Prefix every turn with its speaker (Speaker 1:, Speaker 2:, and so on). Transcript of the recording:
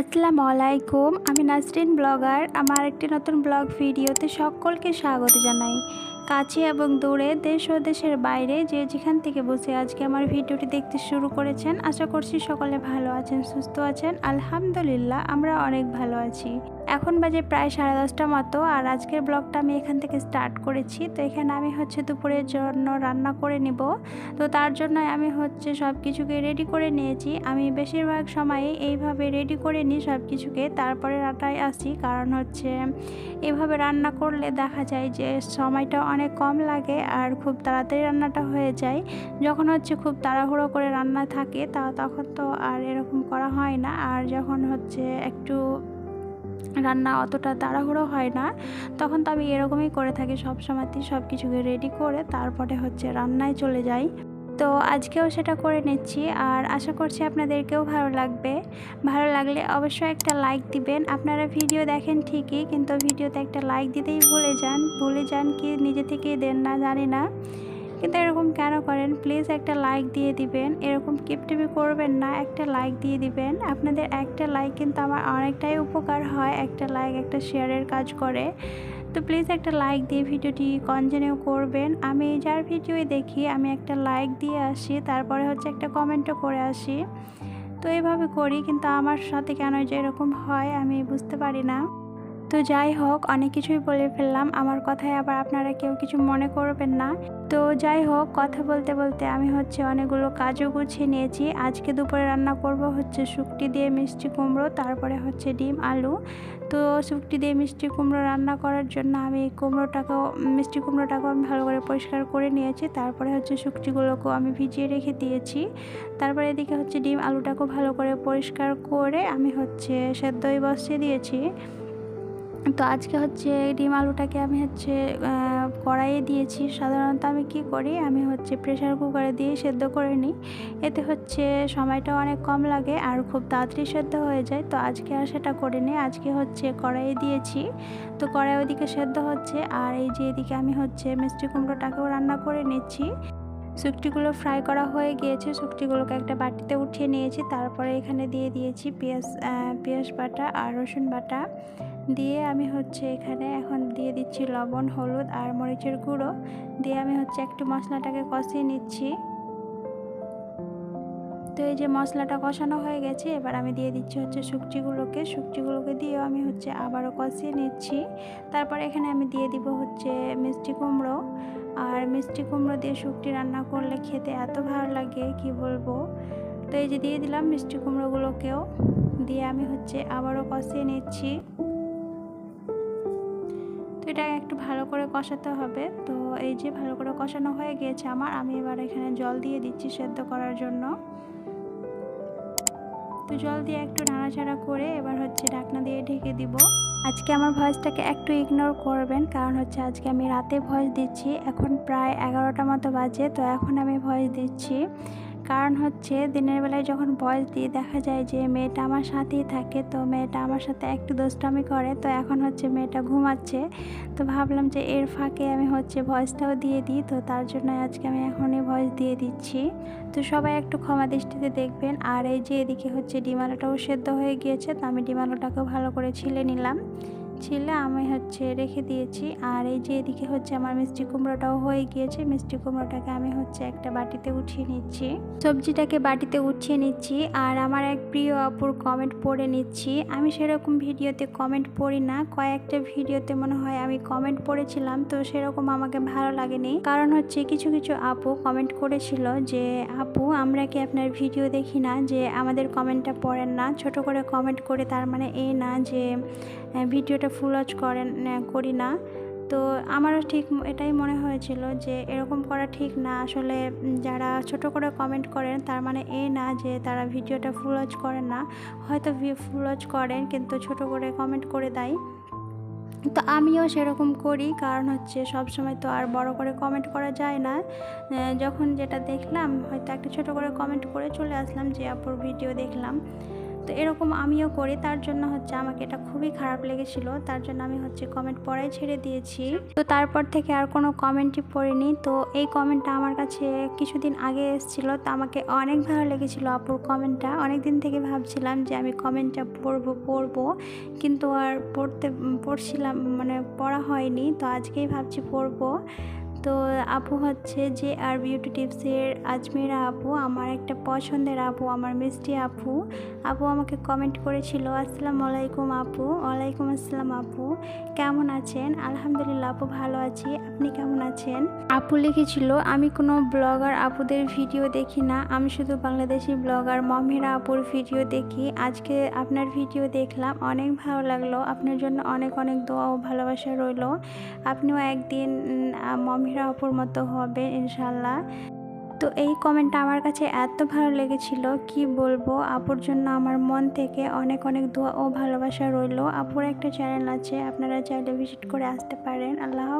Speaker 1: আসসালামু আলাইকুম আমি নাসরিন ব্লগার। আমার একটি নতুন ব্লগ ভিডিওতে সকলকে স্বাগত জানাই। কাছে এবং দূরে, দেশ ও দেশের বাইরে যে যেখান থেকে বসে আজকে আমার ভিডিওটি দেখতে শুরু করেছেন, আশা করছি সকলে ভালো আছেন, সুস্থ আছেন। আলহামদুলিল্লাহ, আমরা অনেক ভালো আছি। এখন বাজে প্রায় সাড়ে দশটা মতো আর আজকের ব্লগটা আমি এখান থেকে স্টার্ট করেছি। তো এখানে আমি হচ্ছে দুপুরের জন্য রান্না করে নিব। তো তার জন্য আমি হচ্ছে সব কিছুকে রেডি করে নিয়েছি। আমি বেশিরভাগ সময়ে এইভাবে রেডি করে নিই সব কিছুকে তারপরে রান্নায় আসি। কারণ হচ্ছে এভাবে রান্না করলে দেখা যায় যে সময়টা অনেক কম লাগে আর খুব তাড়াতাড়ি রান্নাটা হয়ে যায়। যখন হচ্ছে খুব তাড়াহুড়ো করে রান্না থাকে তা তখন তো আর এরকম করা হয় না। আর যখন হচ্ছে একটু রান্না অতটা তাড়াহুড়ো হয় না। তখন তো আমি এরকমই করে থাকি, সব সময়তেই সব কিছুকে রেডি করে তারপরে হচ্ছে রান্নায় চলে যাই। তো আজকেও সেটা করে নিচ্ছি আর আশা করছি আপনাদেরকেও ভালো লাগবে। ভালো লাগলে অবশ্যই একটা লাইক দিবেন। আপনারা ভিডিও দেখেন ঠিকই, কিন্তু ভিডিওতে একটা লাইক দিতেই ভুলে যান। ভুলে যান কি নিজে থেকেই দেন না, জানি না। কিন্তু এরকম কেন করেন? প্লিজ একটা লাইক দিয়ে দিবেন। এরকম কিপটিপি করবেন না, একটা লাইক দিয়ে দিবেন। আপনাদের একটা লাইক কিন্তু আমার অনেকটাই উপকার হয়, একটা লাইক একটা শেয়ারের কাজ করে। তো প্লিজ একটা লাইক দিয়ে ভিডিওটি কন্টিনিউ করবেন। আমি যার ভিডিওই দেখি, আমি একটা লাইক দিয়ে আসি, তারপরে হচ্ছে একটা কমেন্টও করে আসি। তো এইভাবে করি, কিন্তু আমার সাথে কেন যে এরকম হয়, আমি বুঝতে পারি না। তো যাই হোক, অনেক কিছুই বলে ফেললাম। আমার কথায় আবার আপনারা কেউ কিছু মনে করবেন না। তো যাই হোক, কথা বলতে বলতে আমি হচ্ছে অনেকগুলো কাজও গুছিয়ে নিয়েছি। আজকে দুপুরে রান্না করব হচ্ছে শুকটি দিয়ে মিষ্টি কুমড়ো, তারপরে হচ্ছে ডিম, আলু। তো শুকটি দিয়ে মিষ্টি কুমড়ো রান্না করার জন্য আমি কুমড়োটাকেও, মিষ্টি কুমড়োটাকেও আমি ভালো করে পরিষ্কার করে নিয়েছি। তারপরে হচ্ছে শুকটিগুলোকেও আমি ভিজিয়ে রেখে দিয়েছি। তারপরে এদিকে হচ্ছে ডিম, আলুটাকেও ভালো করে পরিষ্কার করে আমি হচ্ছে সেদ্ধই বসিয়ে দিয়েছি। তো আজকে হচ্ছে ডিম আলুটাকে আমি হচ্ছে কড়াইয়ে দিয়েছি। সাধারণত আমি কি করি? আমি হচ্ছে প্রেশার কুকারে দিয়ে সেদ্ধ করে নিই। এতে হচ্ছে সময়টা অনেক কম লাগে আর খুব তাড়াতাড়ি সেদ্ধ হয়ে যায়। তো আজকে আর সেটা করে নিই আজকে হচ্ছে কড়াইয়ে দিয়েছি। তো কড়াই ওদিকে সেদ্ধ হচ্ছে আর এই যে এদিকে আমি হচ্ছে মিষ্টি কুমড়োটাকেও রান্না করে নিচ্ছি। শুকটিগুলো ফ্রাই করা হয়ে গিয়েছে। শুকটিগুলোকে একটা বাটিতে উঠিয়ে নিয়েছি। তারপরে এখানে দিয়ে দিয়েছি পেঁয়াজ পেঁয়াজ বাটা আর রসুন বাটা। দিয়ে আমি হচ্ছে এখানে এখন দিয়ে দিচ্ছি লবণ, হলুদ আর মরিচের গুঁড়ো। দিয়ে আমি হচ্ছে একটু মশলাটাকে কষিয়ে নিচ্ছি। তো এই যে মশলাটা কষানো হয়ে গেছে, এবার আমি দিয়ে দিচ্ছি হচ্ছে শুকচিগুলোকে। শুকচিগুলোকে দিয়েও আমি হচ্ছে আবারও কষিয়ে নিচ্ছি। তারপর এখানে আমি দিয়ে দিব হচ্ছে মিষ্টি কুমড়ো। আর মিষ্টি কুমড়ো দিয়ে শুকটি রান্না করলে খেতে এত ভালো লাগে, কি বলব? তো এই যে দিয়ে দিলাম মিষ্টি কুমড়োগুলোকেও। দিয়ে আমি হচ্ছে আবারও কষিয়ে নিচ্ছি। তো এটা একটু ভালো করে কষাতে হবে। তো এই যে ভালো করে কষানো হয়ে গিয়েছে আমার, আমি এবার এখানে জল দিয়ে দিচ্ছি সেদ্ধ করার জন্য। তো জল দিয়ে একটু নাড়াচাড়া করে এবার হচ্ছে ঢাকনা দিয়ে ঢেকে দিব। আজকে আমার ভয়েসটাকে একটু ইগনোর করবেন, কারণ হচ্ছে আজকে আমি রাতে ভয়েস দিচ্ছি। এখন প্রায় এগারোটা মতো বাজে, তো এখন আমি ভয়েস দিচ্ছি। কারণ হচ্ছে দিনের বেলায় যখন বয়স দিয়ে দেখা যায় যে মেয়েটা আমার সাথেই থাকে, তো মেয়েটা আমার সাথে একটু দোস্তামি করে, তো এখন হচ্ছে মেয়েটা ঘুমাচ্ছে। তো ভাবলাম যে এর ফাঁকে আমি হচ্ছে ভয়েসটাও দিয়ে দিই, তো তার জন্য আজকে আমি এখনই ভয়েস দিয়ে দিচ্ছি। তো সবাই একটু ক্ষমা দৃষ্টিতে দেখবেন। আর এই যে এদিকে হচ্ছে ডিমালোটাও সেদ্ধ হয়ে গিয়েছে, তো আমি ডিমালোটাকেও ভালো করে ছিলে নিলাম। ছিলে, আমি হচ্ছে রেখে দিয়েছি। আর এই যে এদিকে হচ্ছে আমার মিষ্টি কুমড়োটাও হয়ে গিয়েছে। মিষ্টি কুমড়োটাকে আমি হচ্ছে একটা বাটিতে উঠিয়ে নিচ্ছি। সবজিটাকে বাটিতে উঠিয়ে নিচ্ছি। আর আমার এক প্রিয় অপুর কমেন্ট পড়ে নিচ্ছি। আমি সেরকম ভিডিওতে কমেন্ট পড়ি না। কয়েকটা ভিডিওতে মনে হয় আমি কমেন্ট পড়েছিলাম, তো সেরকম আমাকে ভালো লাগেনি। কারণ হচ্ছে কিছু কিছু আপু কমেন্ট করেছিল যে, আপু, আমরা কি আপনার ভিডিও দেখি না? যে আমাদের কমেন্টটা পড়েন না। ছোট করে কমেন্ট করে তার মানে এই না যে, ভিডিওটা ফুল ওয়াচ করেন করি না। তো আমারও ঠিক এটাই মনে হয়েছিল যে এরকম করা ঠিক না। আসলে যারা ছোট করে কমেন্ট করেন, তার মানে এই না যে তারা ভিডিওটা ফুল ওয়াচ করেন না। হয়তো ফুল ওয়াচ করেন, কিন্তু ছোট করে কমেন্ট করে দেয়। তো আমিও সেরকম করি, কারণ হচ্ছে সব সময় তো আর বড় করে কমেন্ট করা যায় না। যখন যেটা দেখলাম, হয়তো একটা ছোট করে কমেন্ট করে চলে আসলাম, যে আপুর ভিডিও দেখলাম। তো এরকম আমিও করি। তার জন্য হচ্ছে আমাকে এটা খুবই খারাপ লেগেছিল। তার জন্য আমি হচ্ছে কমেন্ট পড়াই ছেড়ে দিয়েছি। তো তারপর থেকে আর কোনো কমেন্টই পড়িনি। তো এই কমেন্টটা আমার কাছে কিছুদিন আগে এসেছিল। তো আমাকে অনেক ভালো লেগেছিল আপুর কমেন্টটা অনেক দিন থেকে ভাবছিলাম যে আমি কমেন্টটা পড়ব পড়ব। কিন্তু আর পড়তে, পড়ছিলাম মানে পড়া হয়নি। তো আজকেই ভাবছি পড়ব। তো আপু হচ্ছে যে আর বিউটি টিপসের আজমেরা আপু, আমার একটা পছন্দের আপু, আমার মিষ্টি আপু। আপু আমাকে কমেন্ট করেছিল, আসসালামু আলাইকুম আপু, ওয়ালাইকুম আসসালাম আপু, কেমন আছেন? আলহামদুলিল্লাহ আপু ভালো আছি, আপনি কেমন আছেন? আপু লিখেছিল, আমি কোনো ব্লগার আপুদের ভিডিও দেখি না, আমি শুধু বাংলাদেশি ব্লগার মমিরা আপুর ভিডিও দেখি। আজকে আপনার ভিডিও দেখলাম, অনেক ভালো লাগল, আপনার জন্য অনেক অনেক দোয়া ও ভালোবাসা রইল। আপনিও একদিন মমিরা অপুর মতো হবে ইনশাল্লাহ তো এই কমেন্টটা আমার কাছে এত ভালো লেগেছিল, কি বলব? আপুর জন্য আমার মন থেকে অনেক অনেক দোয়া ও ভালোবাসা রইল। আপুর একটা চ্যানেল আছে, আপনারা চাইলে ভিজিট করে আসতে পারেন। আল্লাহ